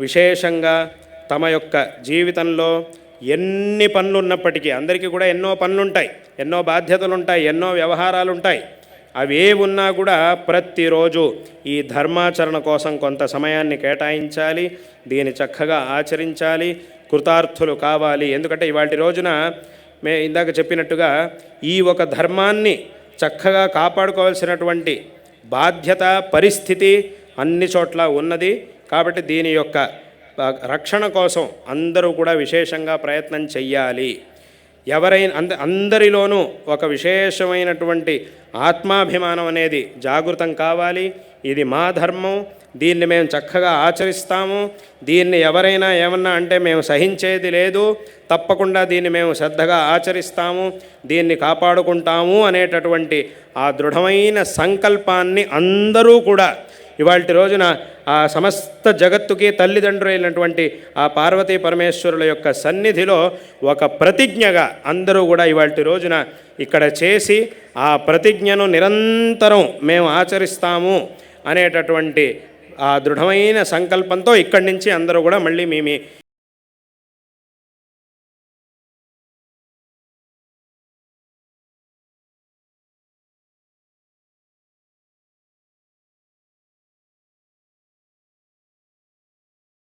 విశేషంగా తమ యొక్క జీవితంలో ఎన్ని పనులు ఉన్నప్పటికీ అందరికీ కూడా ఎన్నో పనులు ఉంటాయి ఎన్నో బాధ్యతలు ఉంటాయి ఎన్నో వ్యవహారాలు ఉంటాయి అవి ఏ ఉన్నా కూడా ప్రతిరోజు ఈ ధర్మాచరణ కోసం కొంత సమయాన్ని కేటాయించాలి దీన్ని చక్కగా ఆచరించాలి కృతార్థులు కావాలి. ఎందుకంటే ఇవాటి రోజున మే ఇందాక చెప్పినట్టుగా ఈ ఒక ధర్మాన్ని చక్కగా కాపాడుకోవాల్సినటువంటి బాధ్యత పరిస్థితి అన్ని చోట్ల ఉన్నది కాబట్టి దీని యొక్క రక్షణ కోసం అందరూ కూడా విశేషంగా ప్రయత్నం చెయ్యాలి. ఎవరైనా అంద అందరిలోనూ ఒక విశేషమైనటువంటి ఆత్మాభిమానం అనేది జాగృతం కావాలి. ఇది మా ధర్మం. దీన్ని మేము చక్కగా ఆచరిస్తాము. దీన్ని ఎవరైనా ఏమన్నా అంటే మేము సహించేది లేదు. తప్పకుండా దీన్ని మేము శ్రద్ధగా ఆచరిస్తాము. దీన్ని కాపాడుకుంటాము అనేటటువంటి ఆ దృఢమైన సంకల్పాన్ని అందరూ కూడా ఇవాళ రోజున ఆ సమస్త జగత్తుకి తల్లిదండ్రులైనటువంటి ఆ పార్వతీ పరమేశ్వరుల యొక్క సన్నిధిలో ఒక ప్రతిజ్ఞగా అందరూ కూడా ఇవాళ రోజున ఇక్కడ చేసి ఆ ప్రతిజ్ఞను నిరంతరం మేము ఆచరిస్తాము అనేటటువంటి ఆ దృఢమైన సంకల్పంతో ఇక్కడి నుంచి అందరూ కూడా మళ్ళీ మీ మీ